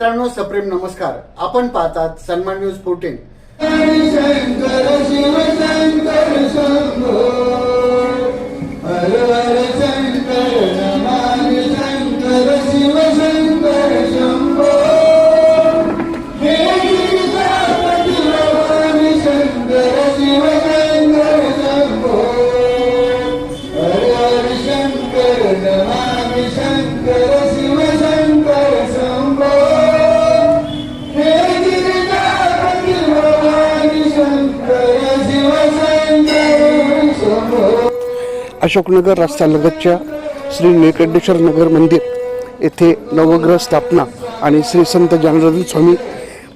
मित्रांनो सप्रेम नमस्कार. आपण पाहतात सन्मान न्यूज फोर्टीन शंकर शिव शंकर शंभो अशोकनगर रस्त्यालगतच्या श्री निळकंडेश्वर नगर मंदिर येथे नवग्रह स्थापना आणि श्री संत जनार्दन स्वामी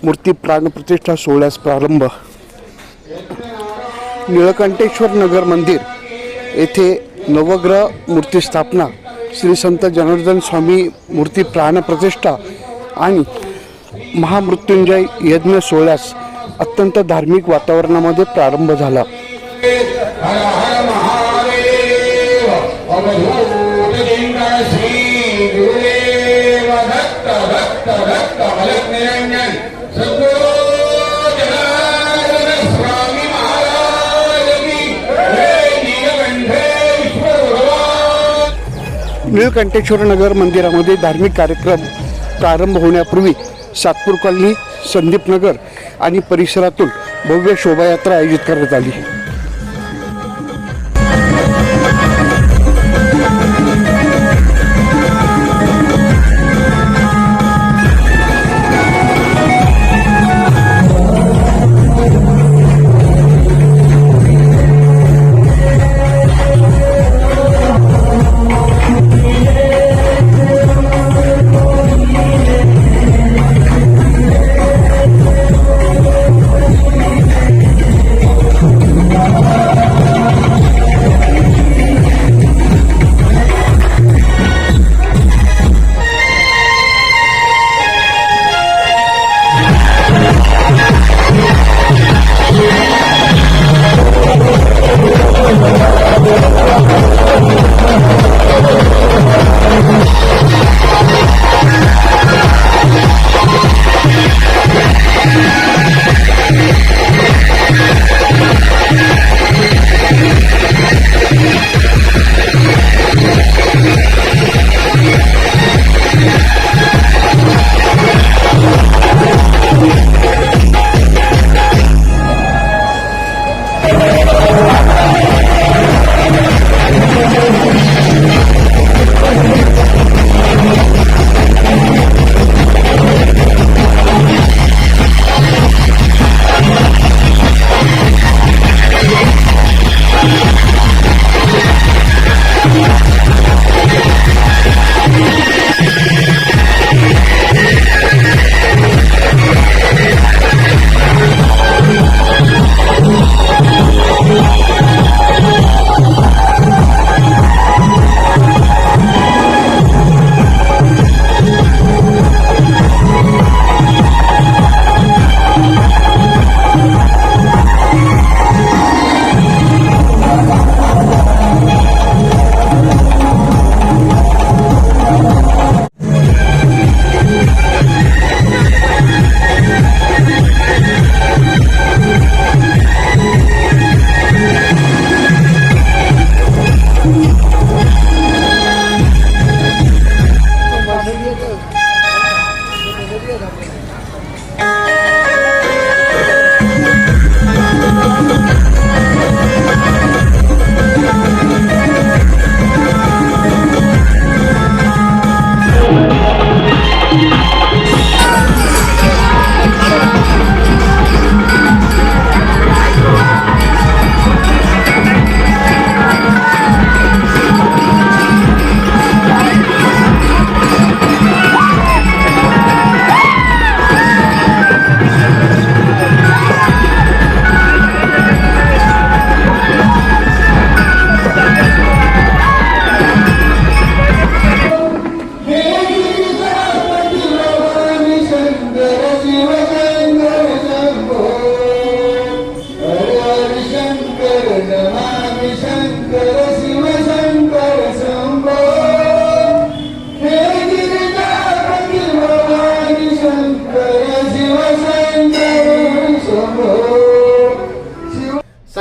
मूर्ती प्राणप्रतिष्ठा सोहळ्यास प्रारंभ. निळकंठेश्वर नगर मंदिर येथे नवग्रह मूर्ती स्थापना श्री संत जनार्दन स्वामी मूर्ती प्राणप्रतिष्ठा आणि महामृत्युंजय यज्ञ सोहळ्यास अत्यंत धार्मिक वातावरणामध्ये प्रारंभ झाला. हर श्री गुरुदेव दत्त दत्त दत्त निरंजन सद्गुरु जनार्दन स्वामी महाराज की निळकंठेश्वर नगर मंदिरामध्ये धार्मिक कार्यक्रम प्रारंभ होण्यापूर्वी सातपूर कॉलनी संदीप नगर आणि परिसरातून भव्य शोभायात्रा आयोजित करण्यात आली.